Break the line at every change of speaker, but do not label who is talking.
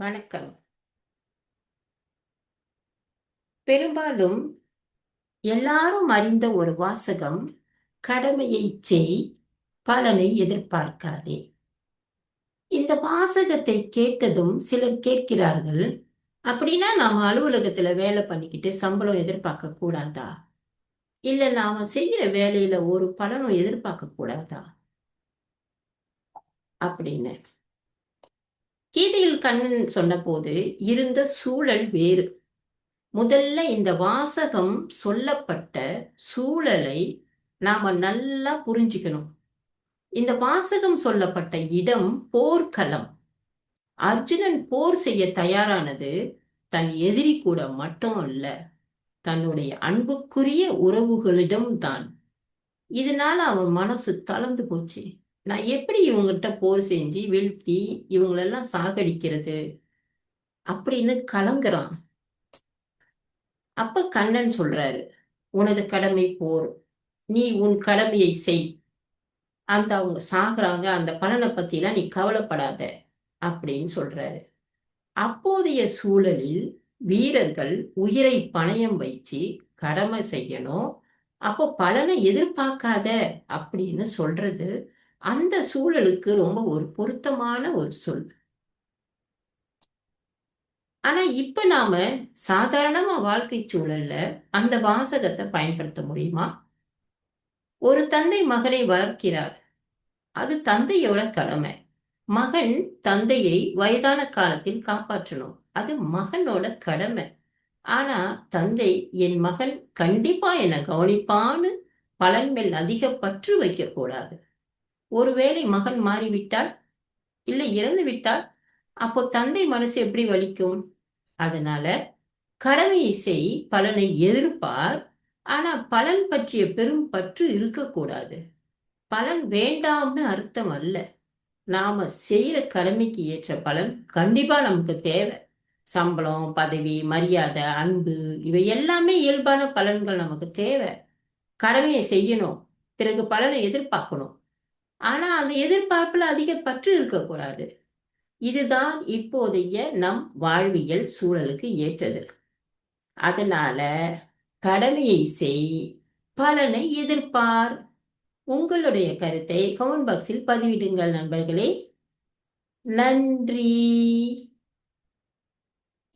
வணக்கம். பெரும்பாலும் எல்லாரும் அறிந்த ஒரு வாசகம் கடமையை செய் பலனை எதிர்பார்க்காதே. இந்த வாசகத்தை கேட்டதும் சிலர் கேட்கிறார்கள் அப்படின்னா நாம அலுவலகத்துல வேலை பண்ணிக்கிட்டு சம்பளம் எதிர்பார்க்க கூடாதா? இல்ல நாம செய்யற வேலையில ஒரு பலனும் எதிர்பார்க்க கூடாதா? அப்படின்னு. கீதையில் கண்ணன் சொன்னபோது இருந்த சூழல் வேறு. முதல்ல இந்த வாசகம் சொல்லப்பட்ட சூழலை நாம நல்லா புரிஞ்சுக்கணும். இந்த வாசகம் சொல்லப்பட்ட இடம் போர்க்களம். அர்ஜுனன் போர் செய்ய தயாரானது தன் எதிரி கூட மட்டும் அல்ல தன்னுடைய அன்புக்குரிய உறவுகளிடம் தான் இதனால அவன் மனசு தளர்ந்து போச்சு. நான் எப்படி இவங்ககிட்ட போர் செஞ்சு வீழ்த்தி இவங்களெல்லாம் சாகடிக்கிறது? அப்படின்னு கலங்குறான். அப்ப கண்ணன் சொல்றாரு உனது கடமை போர். நீ உன் கடமையை செய். அந்த அவங்க சாகுறாங்க அந்த பலனை பத்திலாம் நீ கவலைப்படாத அப்படின்னு சொல்றாரு. அப்போதைய சூழலில் வீரர்கள் உயிரை பணயம் வச்சு கடமை செய்யணும். அப்போ பலனை எதிர்பார்க்காத அப்படின்னு சொல்றது அந்த சூழலுக்கு ரொம்ப ஒரு பொருத்தமான ஒரு சொல். ஆனா இப்ப நாம சாதாரணமா வாழ்க்கை சூழல்ல அந்த வாசகத்தை பயன்படுத்த முடியுமா? ஒரு தந்தை மகனை வளர்க்கிறார். அது தந்தையோட கடமை. மகன் தந்தையை வயதான காலத்தில் காப்பாற்றணும். அது மகனோட கடமை. ஆனா தந்தை என் மகன் கண்டிப்பா என்னை கவனிப்பான்னு பலன் மேல் அதிக பற்று வைக்க கூடாது. ஒருவேளை மகன் மாறிவிட்டால்? இல்லை இறந்து விட்டால் அப்போ தந்தை மனசு எப்படி வலிக்கும்? அதனால கடமையை செய் பலனை எதிர்ப்பார் ஆனா பலன் பற்றிய பெரும் பற்று இருக்கக்கூடாது. பலன் வேண்டாம்னு அர்த்தம் அல்ல. நாம செய்யற கடமைக்கு ஏற்ற பலன் கண்டிப்பா நமக்கு தேவை. சம்பளம் பதவி மரியாதை அன்பு இவை எல்லாமே இயல்பான பலன்கள் நமக்கு தேவை. கடமையை செய்யணும். பிறகு பலனை எதிர்பார்க்கணும். ஆனா அந்த எதிர்பார்ப்புல அதிக பற்று இருக்கக்கூடாது. இதுதான் இப்போதைய நம் வாழ்வியல் சூழலுக்கு ஏற்றது. அதனால கடமையை செய் பலனை எதிர்பார். உங்களுடைய கருத்தை கமெண்ட் பாக்ஸில் பதிவிடுங்கள் நண்பர்களே. நன்றி.